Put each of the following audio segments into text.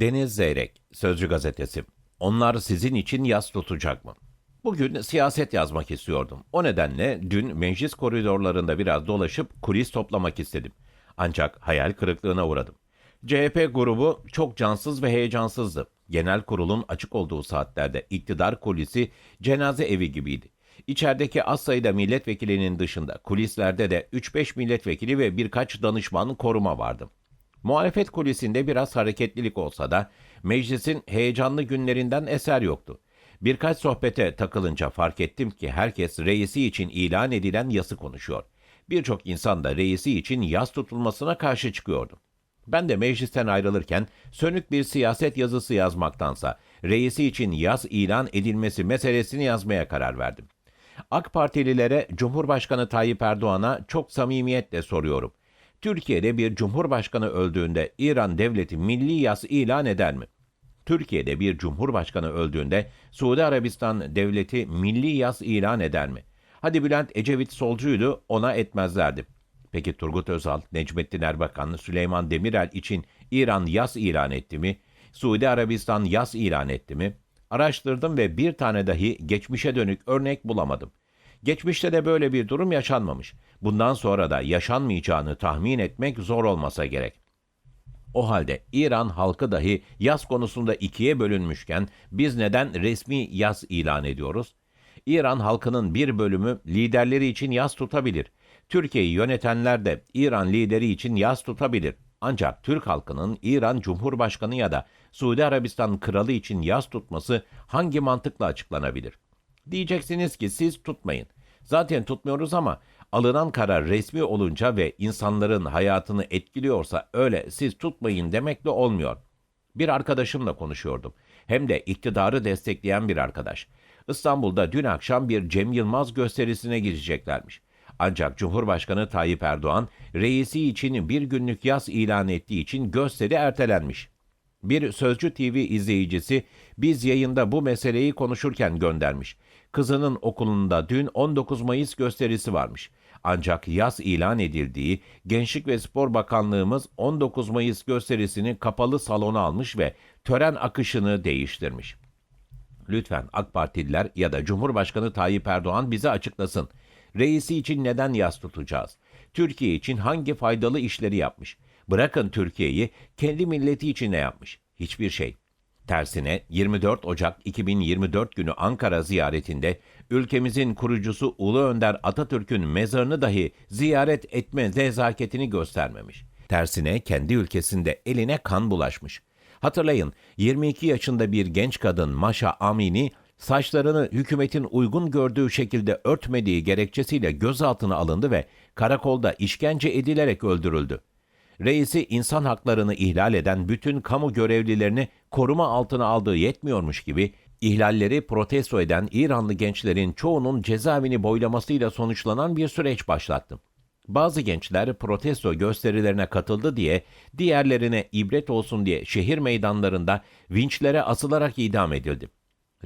Deniz Zeyrek, Sözcü Gazetesi. Onlar sizin için yas tutacak mı? Bugün siyaset yazmak istiyordum. O nedenle dün meclis koridorlarında biraz dolaşıp kulis toplamak istedim. Ancak hayal kırıklığına uğradım. CHP grubu çok cansız ve heyecansızdı. Genel kurulun açık olduğu saatlerde iktidar kulisi cenaze evi gibiydi. İçerideki az sayıda milletvekilinin dışında kulislerde de 3-5 milletvekili ve birkaç danışman koruma vardı. Muhalefet kulisinde biraz hareketlilik olsa da meclisin heyecanlı günlerinden eser yoktu. Birkaç sohbete takılınca fark ettim ki herkes reisi için ilan edilen yası konuşuyor. Birçok insan da reisi için yas tutulmasına karşı çıkıyordu. Ben de meclisten ayrılırken sönük bir siyaset yazısı yazmaktansa reisi için yas ilan edilmesi meselesini yazmaya karar verdim. AK Partililere Cumhurbaşkanı Tayyip Erdoğan'a çok samimiyetle soruyorum. Türkiye'de bir cumhurbaşkanı öldüğünde İran devleti milli yas ilan eder mi? Türkiye'de bir cumhurbaşkanı öldüğünde Suudi Arabistan devleti milli yas ilan eder mi? Hadi Bülent Ecevit solcuydu ona etmezlerdi. Peki Turgut Özal, Necmettin Erbakan, Süleyman Demirel için İran yas ilan etti mi? Suudi Arabistan yas ilan etti mi? Araştırdım ve bir tane dahi geçmişe dönük örnek bulamadım. Geçmişte de böyle bir durum yaşanmamış. Bundan sonra da yaşanmayacağını tahmin etmek zor olmasa gerek. O halde İran halkı dahi yaz konusunda ikiye bölünmüşken biz neden resmi yaz ilan ediyoruz? İran halkının bir bölümü liderleri için yaz tutabilir. Türkiye'yi yönetenler de İran lideri için yaz tutabilir. Ancak Türk halkının İran Cumhurbaşkanı ya da Suudi Arabistan kralı için yaz tutması hangi mantıkla açıklanabilir? Diyeceksiniz ki siz tutmayın. Zaten tutmuyoruz ama alınan karar resmi olunca ve insanların hayatını etkiliyorsa öyle siz tutmayın demekle olmuyor. Bir arkadaşımla konuşuyordum. Hem de iktidarı destekleyen bir arkadaş. İstanbul'da dün akşam bir Cem Yılmaz gösterisine gireceklermiş. Ancak Cumhurbaşkanı Tayyip Erdoğan reisi için bir günlük yaz ilan ettiği için gösteri ertelenmiş. Bir Sözcü TV izleyicisi biz yayında bu meseleyi konuşurken göndermiş. Kızının okulunda dün 19 Mayıs gösterisi varmış. Ancak yaz ilan edildiği Gençlik ve Spor Bakanlığımız 19 Mayıs gösterisini kapalı salona almış ve tören akışını değiştirmiş. Lütfen AK Partililer ya da Cumhurbaşkanı Tayyip Erdoğan bize açıklasın. Reisi için neden yas tutacağız? Türkiye için hangi faydalı işleri yapmış? Bırakın Türkiye'yi kendi milleti için ne yapmış? Hiçbir şey. Tersine 24 Ocak 2024 günü Ankara ziyaretinde ülkemizin kurucusu Ulu Önder Atatürk'ün mezarını dahi ziyaret etme nezaketini göstermemiş. Tersine kendi ülkesinde eline kan bulaşmış. Hatırlayın 22 yaşında bir genç kadın Maşa Amini saçlarını hükümetin uygun gördüğü şekilde örtmediği gerekçesiyle gözaltına alındı ve karakolda işkence edilerek öldürüldü. Reisi insan haklarını ihlal eden bütün kamu görevlilerini koruma altına aldığı yetmiyormuş gibi ihlalleri protesto eden İranlı gençlerin çoğunun cezaevini boylamasıyla sonuçlanan bir süreç başlattı. Bazı gençler protesto gösterilerine katıldı diye, diğerlerine ibret olsun diye şehir meydanlarında vinçlere asılarak idam edildi.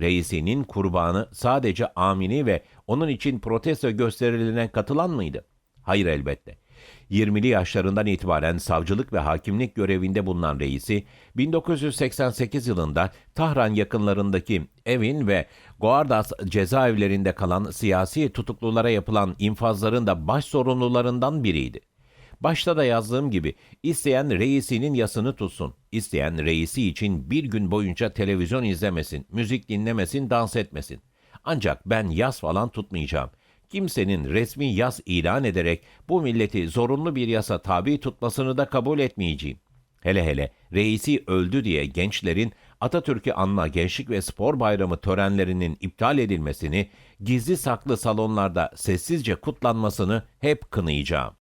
Reisinin kurbanı sadece Amini ve onun için protesto gösterilerine katılan mıydı? Hayır elbette. 20'li yaşlarından itibaren savcılık ve hakimlik görevinde bulunan reisi, 1988 yılında Tahran yakınlarındaki Evin ve Goardas cezaevlerinde kalan siyasi tutuklulara yapılan infazların da baş sorumlularından biriydi. Başta da yazdığım gibi isteyen reisinin yasını tutsun. İsteyen reisi için bir gün boyunca televizyon izlemesin, müzik dinlemesin, dans etmesin. Ancak ben yas falan tutmayacağım. Kimsenin resmi yas ilan ederek bu milleti zorunlu bir yasa tabi tutmasını da kabul etmeyeceğim. Hele hele reisi öldü diye gençlerin Atatürk'ü anma Gençlik ve Spor Bayramı törenlerinin iptal edilmesini, gizli saklı salonlarda sessizce kutlanmasını hep kınayacağım.